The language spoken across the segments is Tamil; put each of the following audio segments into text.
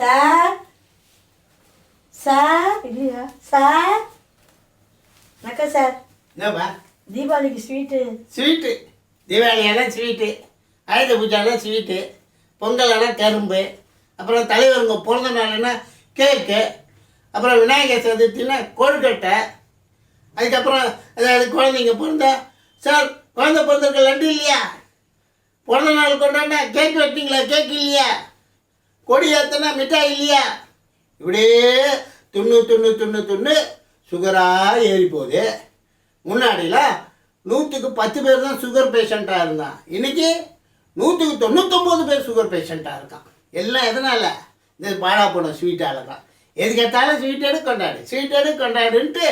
சார் சார் இல்லையா? சார் வணக்கம் சார். என்னப்பா? தீபாவளிக்கு ஸ்வீட்டு ஸ்வீட்டு தீபாவளியெல்லாம் ஸ்வீட்டு ஆயுத பூஜாலாம் ஸ்வீட்டு பொங்கலெல்லாம் கரும்பு. அப்புறம் தலைவருங்க பிறந்த நாள்னா கேக்கு அப்புறம் விநாயகர் சதுர்த்தினா கொழுக்கட்டை. அதுக்கப்புறம் அதாவது குழந்தைங்க பிறந்தா சார் குழந்தை பிறந்திருக்க லட்டு இல்லையா? பிறந்த நாள் கொண்டாடினா கேக் வெட்டிங்களா? கேக் இல்லையா? கொடி ஏற்றினா மிட்டாய் இல்லையா? இப்படியே துண்ணு துண்ணு துண்ணு துண்ணு சுகராக ஏறி போகுது முன்னாடிலாம் நூற்றுக்கு பத்து பேர் தான் சுகர் பேஷண்ட்டாக இருந்தான். இன்றைக்கி நூற்றுக்கு தொண்ணூத்தொம்பது பேர் சுகர் பேஷண்ட்டாக இருக்கான். எல்லாம் எதனால்? இந்த பாழா போன ஸ்வீட்டால் தான். எது கேட்டாலும் ஸ்வீட் எடு கொண்டாடு. ஸ்வீட் எடு கொண்டாடுன்ட்டு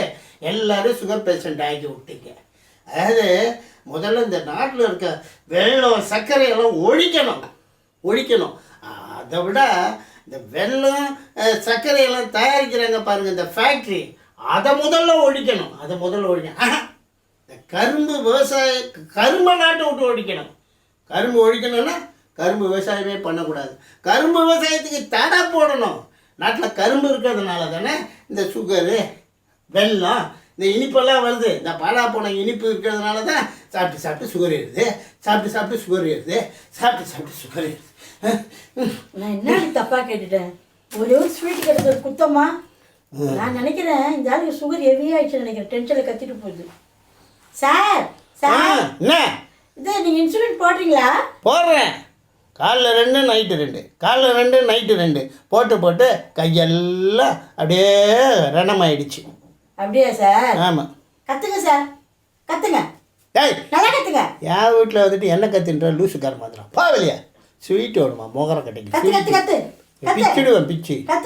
எல்லோரும் சுகர் பேஷண்ட் ஆக்கி விட்டீங்க. அதாவது முதல்ல இந்த நாட்டில் இருக்க வெள்ளம் சர்க்கரையெல்லாம் ஒழிக்கணும். ஒழிக்கணும். அதை விட இந்த வெல்லம் சர்க்கரையெல்லாம் தயாரிக்கிறாங்க பாருங்கள் இந்த ஃபேக்ட்ரி அதை முதல்ல ஒழிக்கணும். அதை முதல்ல ஒழிக்கணும். இந்த கரும்பு விவசாய கரும்பை நாட்டை விட்டு ஒழிக்கணும். கரும்பு ஒழிக்கணும்னா கரும்பு விவசாயமே பண்ணக்கூடாது. கரும்பு விவசாயத்துக்கு தடை போடணும். நாட்டில் கரும்பு இருக்கிறதுனால தானே இந்த சுகரு வெல்லம் இந்த இனிப்பெல்லாம் வருது. இந்த பாலா போன இனிப்பு இருக்கிறதுனால தான் சாப்பிட்டு சாப்பிட்டு சுகர் ஏறுது. சாப்பிட்டு சாப்பிட்டு சுகர் ஏறுது. சாப்பிட்டு சாப்பிட்டு சுகர் ஏறுது. நான் என்ன தப்பாக கேட்டுட்டேன்? ஒரே ஒரு ஸ்வீட் கிடைச்சது குத்தமா? நான் நினைக்கிறேன் இந்த ஆளுக்கு சுகர் ஹெவியாகிடுச்சு நினைக்கிறேன். டென்ஷனில் கத்திட்டு போகுது. Sir sir. என்ன? இது நீங்கள் இன்சுலின் போடுறீங்களா? போடுறேன். காலைல ரெண்டு நைட்டு ரெண்டு. காலைல ரெண்டு நைட்டு ரெண்டு. போட்டு போட்டு கையெல்லாம் அப்படியே ரணமாயிடுச்சு. அப்படியா சார்? ஆமாம் கத்துங்க சார். கத்துங்க. ஏய் நல்லா கத்துங்க என் வீட்டில் வந்துட்டு என்ன கத்துன்ற லூசுக்கார மாதிரிலாம் பா வெளியே. ஸ்வீட் வேணுமா? மோகர கத்து கத்து கட்டிக்கு பிச்சிடுவேன் பிச்சு.